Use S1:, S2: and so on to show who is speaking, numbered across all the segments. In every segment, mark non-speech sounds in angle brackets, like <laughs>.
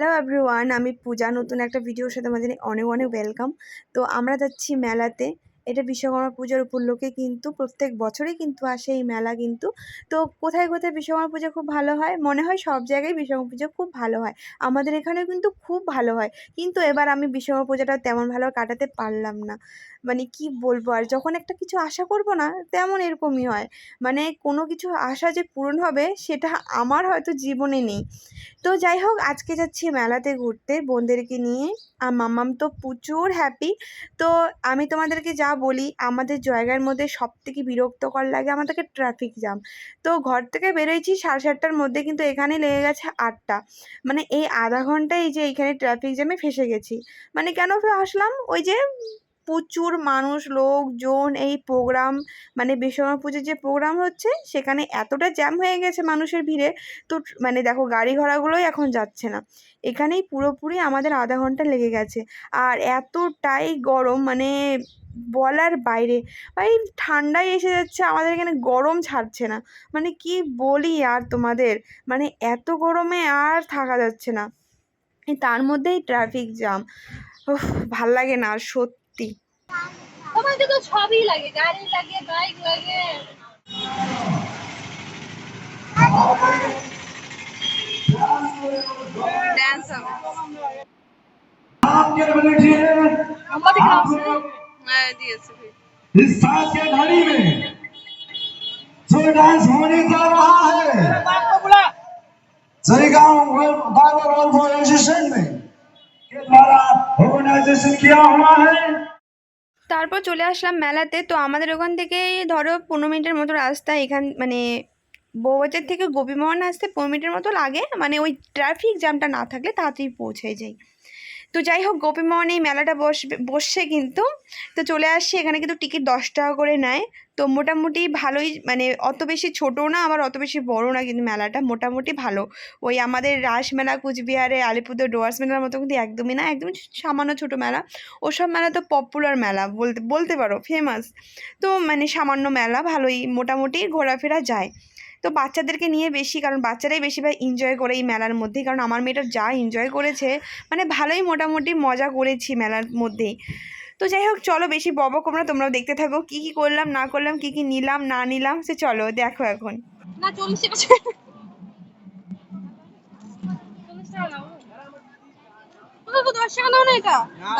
S1: Hello everyone আমি পূজা, নতুন একটা ভিডিওর সাথে আমাদের অনেক অনেক ওয়েলকাম তো আমরা যাচ্ছি মেলাতে। এটা বিশ্বকর্মা পূজার উপলক্ষে কিন্তু প্রত্যেক বছরই কিন্তু আসে এই মেলা কিন্তু। তো কোথায় কোথায় বিশ্বকর্মা পূজা খুব ভালো হয়? মনে হয় সব জায়গায় বিশ্বকর্মা পুজো খুব ভালো হয়। আমাদের এখানেও কিন্তু খুব ভালো হয়। কিন্তু এবার আমি বিশ্বকর্মা পূজাটা তেমন ভালো কাটাতে পারলাম না। মানে কি বলব? আর যখন একটা কিছু আশা করব না, তেমন এরকমই হয়। মানে কোনো কিছু আশা যে পূরণ হবে, সেটা আমার হয়তো জীবনে নেই। তো যাই হোক, আজকে যাচ্ছি মেলাতে ঘুরতে। বোনদেরকে নিয়ে। আর মাম্মাম তো প্রচুর হ্যাপি তো আমি তোমাদেরকে যা বলি, আমাদের জায়গার মধ্যে সব থেকে বিরক্তকর লাগে আমাদেরকে ট্রাফিক জ্যাম তো ঘর থেকে বেরোয়ছি সাড়ে সাতটার মধ্যে, কিন্তু এখানে লেগে গেছে আটটা। মানে এই আধা ঘন্টায় যে এইখানে ট্রাফিক জ্যামে ফেসে গেছি। মানে কেন আসলাম? ওই যে প্রচুর মানুষ, লোকজন, এই প্রোগ্রাম মানে বিশ্বকর্মা পুজোর যে প্রোগ্রাম হচ্ছে, সেখানে এতটা জ্যাম হয়ে গেছে মানুষের ভিড়ে, তো মানে দেখো গাড়ি ঘোড়াগুলোই এখন যাচ্ছে না। এখানেই পুরোপুরি আমাদের আধা ঘণ্টা লেগে গেছে। আর এতটাই গরম মানে বলার বাইরে। এই ঠান্ডাই এসে যাচ্ছে আমাদের এখানে গরম ছাড়ছে না। মানে কি বলি আর তোমাদের? মানে এত গরমে আর থাকা যাচ্ছে না। তার মধ্যেই ট্রাফিক জ্যাম ভালো লাগে না আর সত্যি।
S2: তোমাদের তো সবই লাগে গাড়ি লাগে বাইক লাগে।
S1: ডান্স হবে।
S2: আমাদের গ্রাম
S3: इस साल के घड़ी में जो डांस होने जा रहा है सरीगांव बाबर ऑर्गेनाइजेशन में के द्वारा ऑर्गेनाइजेशन किया हुआ है
S1: তারপর চলে আসলাম মেলাতে তো আমাদের ওখান থেকে ধরো পনেরো মিনিটের মতো রাস্তা এখান মানে বউবাজার থেকে গোপীমোহন আসতে পনেরো মিনিটের মতো লাগে মানে ওই ট্রাফিক জ্যামটা না থাকলে তাড়াতাড়ি পৌঁছে যাই তো যাই হোক গোপীমোহনে এই মেলাটা বসবে, বসছে কিন্তু। তো চলে আসছি, এখানে কিন্তু টিকিট দশ টাকা করে নেয়। তো মোটামুটি ভালোই মানে অত বেশি ছোটো না, আবার অত বেশি বড় না কিন্তু মেলাটা, মোটামুটি ভালো। ওই আমাদের রাস মেলা, কুচবিহারে, আলিপুরদুয়ার, ডোয়ার্স মেলার মতো কিন্তু একদমই না একদম সামান্য ছোটো মেলা। ওসব মেলা তো পপুলার মেলা, বলতে বলতে পারো ফেমাস তো মানে সামান্য মেলা, ভালোই, মোটামুটি ঘোরাফেরা যায়। তো বাচ্চাদেরকে নিয়ে বেশি কারণ বাচ্চারাই বেশিরভাগ এনজয় করে এই মেলার মধ্যেই। কারণ আমার মেয়েটা যা এনজয় করেছে মানে ভালোই মোটামুটি মজা করেছি মেলার মধ্যেই। তো যাই হোক চলো বেশি বব না তোমরাও দেখতে থাকো। কি কি করলাম না করলাম কী কী নিলাম না নিলাম সে চলো দেখো এখন।
S2: না দশ টাকা দাও এটা না।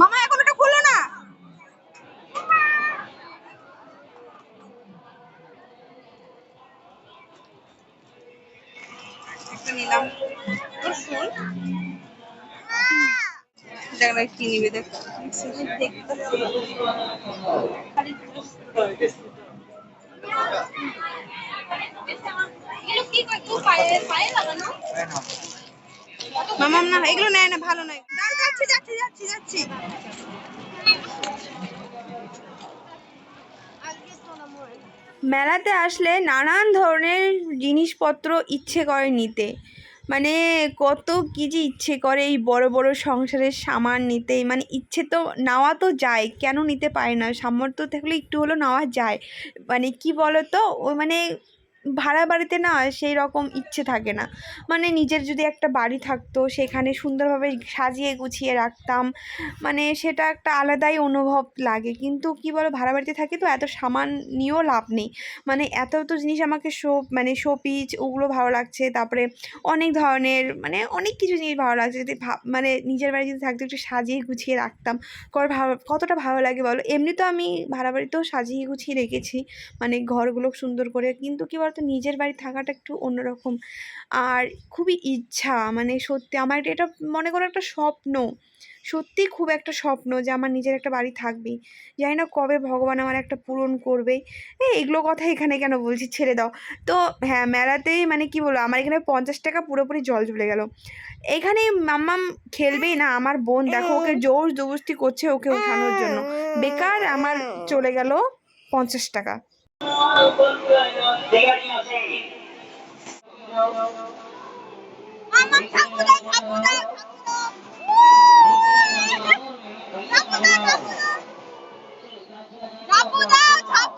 S2: মামা এখন এটা
S1: কি নিবে না, এগুলো নেয় না, ভালো নয়।
S2: যাচ্ছি যাচ্ছি যাচ্ছি যাচ্ছি।
S1: মেলাতে আসলে নানান ধরনের জিনিসপত্র ইচ্ছে করে নিতে। মানে কত কী যে ইচ্ছে করে এই বড় বড় সংসারের সামান নিতে। মানে ইচ্ছে তো নেওয়া তো যায়, কেন নিতে পারে না? সামর্থ্য থাকলে একটু হলেও নেওয়া যায়। মানে কি বলো তো ওই মানে ভাড়া বাড়িতে না সেই রকম ইচ্ছে থাকে না। মানে নিজের যদি একটা বাড়ি থাকতো, সেখানে সুন্দরভাবে সাজিয়ে গুছিয়ে রাখতাম মানে সেটা একটা আলাদাই অনুভব লাগে। কিন্তু কি বলো, ভাড়া বাড়িতে থাকি তো এত সামান নিয়েও লাভ নেই। মানে এত এত জিনিস আমাকে শো মানে শো পিচ ওগুলো ভালো লাগছে। তারপরে অনেক ধরনের মানে অনেক কিছু জিনিস ভালো লাগছে। যদি মানে নিজের বাড়ি যদি থাকতো, একটু সাজিয়ে গুছিয়ে রাখতাম। কর কতটা ভালো লাগে বলো? এমনি তো আমি ভাড়া বাড়িতেও সাজিয়ে গুছিয়ে রেখেছি। মানে ঘরগুলো সুন্দর করে। কিন্তু কী বলতো নিজের বাড়ি থাকাটা একটু অন্যরকম। আর খুবই ইচ্ছা মানে সত্যি আমার এটা মনে করো একটা স্বপ্ন। সত্যি খুব একটা স্বপ্ন যে আমার নিজের একটা বাড়ি থাকবেই। জানি না কবে ভগবান আমার একটা পূরণ করবে। এই এগুলো কথা এখানে কেন বলছি ছেড়ে দাও। তো হ্যাঁ মেলাতেই মানে কি বলব, আমার এখানে পঞ্চাশ টাকা পুরোপুরি জল চলে গেল। এখানে মাম্মাম খেলবেই না, আমার বোন দেখো ওকে জোর জবরদস্তি করছে ওকে ওঠানোর জন্য। বেকার আমার চলে গেল পঞ্চাশ টাকা।
S2: 내가 지었지. 엄마 장구다 장구다 장구다 장구다 장구다 장구다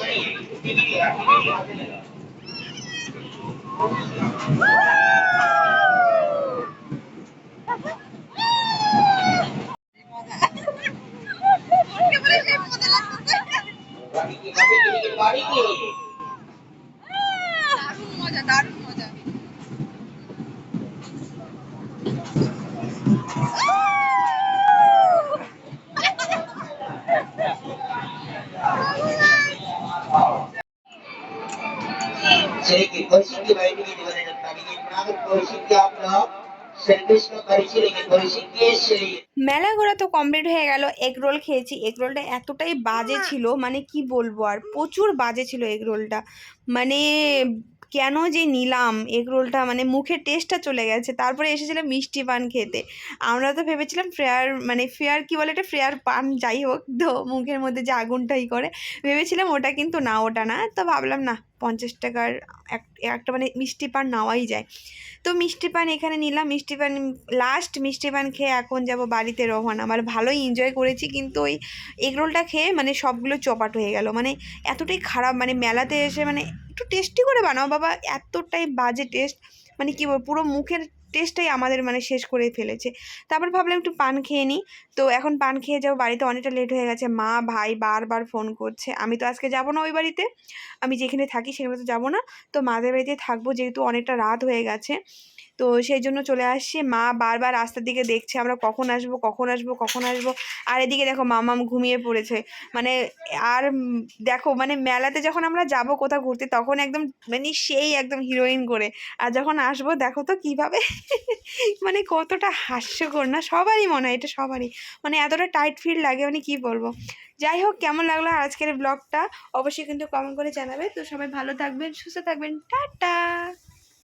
S2: পার হয়েছে। একেবারে সেই মজা লাগছে। দারুণ মজা দারুণ মজা
S1: মেলা ঘোরা তো কমপ্লিট হয়ে গেল এগ রোল খেয়েছি। এগ রোলটা এতটাই বাজে হ্যাঁ। ছিল মানে কি বলব আর প্রচুর বাজে ছিল এগ রোলটা মানে কেন যে নিলাম এগ রোলটা মানে মুখে টেস্টটা চলে গেছে। তারপরে এসেছিলাম মিষ্টি পান খেতে। আমরা তো ভেবেছিলাম ফ্রেয়ার মানে ফেয়ার কি বলে এটা? ফ্রেয়ার পান যাই হোক তো মুখের মধ্যে যে আগুনটাই করে। ভেবেছিলাম ওটা কিন্তু না ওটা না। তো ভাবলাম না পঞ্চাশ টাকার এক, একটা মানে মিষ্টি পান নেওয়াই যায়। তো মিষ্টি পান এখানে নিলাম, মিষ্টি পান লাস্ট মিষ্টি পান খেয়ে এখন যাব বাড়িতে রওনা। আমার ভালোই এনজয় করেছি, কিন্তু ওই এগরোলটা খেয়ে মানে সবগুলো চপাট হয়ে গেল। মানে এতটাই খারাপ মানে মেলাতে এসে মানে একটু টেস্টি করে বানাও বাবা, এতটাই বাজে টেস্ট মানে কী পুরো মুখের টেস্টটাই আমাদের মানে শেষ করে ফেলেছে। তারপর ভাবলাম একটু পান খেয়ে নিই। তো এখন পান খেয়ে যাব, বাড়িতে অনেকটা লেট হয়ে গেছে। মা, ভাই বারবার ফোন করছে। আমি তো আজকে যাব না ওই বাড়িতে। আমি যেখানে থাকি সেখানে তো যাব না। তো মাদের বাড়িতে থাকব যেহেতু অনেকটা রাত হয়ে গেছে। তো সেই জন্য চলে আসছি। মা বারবার রাস্তার দিকে দেখছে, আমরা কখন আসব কখন আসব কখন আসব। আর এদিকে দেখো মামাম ঘুমিয়ে পড়েছে। মানে আর দেখো মানে মেলাতে যখন আমরা যাব কোথাও ঘুরতে, তখন একদম মানে সেই একদম হিরোইন করে। আর যখন আসব, দেখো তো কীভাবে <laughs> মানে কতটা হাস্যকর না? সবারই মনে হয়, এটা সবারই। মানে এতটা টাইট ফিল লাগে মানে কি বলব? যাই হোক, কেমন লাগল আজকের ব্লগটা অবশ্যই কিন্তু কমেন্ট করে জানাবে। তো সবাই ভালো থাকবেন, সুস্থ থাকবেন। টাটা!